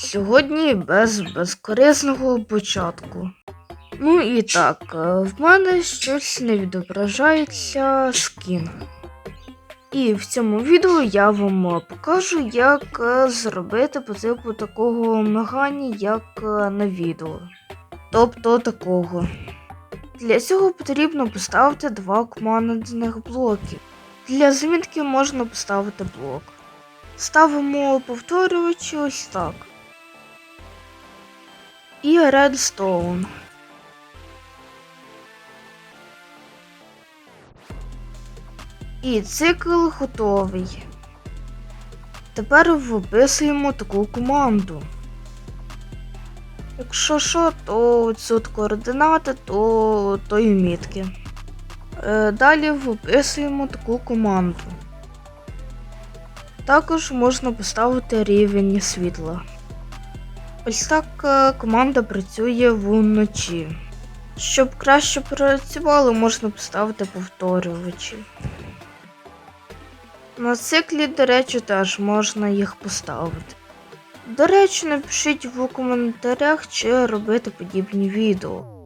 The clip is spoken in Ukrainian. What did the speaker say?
Сьогодні без безкорисного початку. Ну і так, е, в мене щось не відображається скін. І в цьому відео я вам е, покажу, як е, зробити по типу такого мегані, як на відео. Тобто такого. Для цього потрібно поставити два командних блоки. Для замітки можна поставити блок. Ставимо повторювачі ось так. І Redstone. І цикл готовий. Тепер виписуємо таку команду. Якщо що, то тут координати, то, то і мітки. Е, далі виписуємо таку команду. Також можна поставити рівень світла. Ось так е, команда працює вночі. Щоб краще працювало, можна поставити повторювачі. На циклі, до речі, теж можна їх поставити. До речі, напишіть в коментарях, чи робити подібні відео.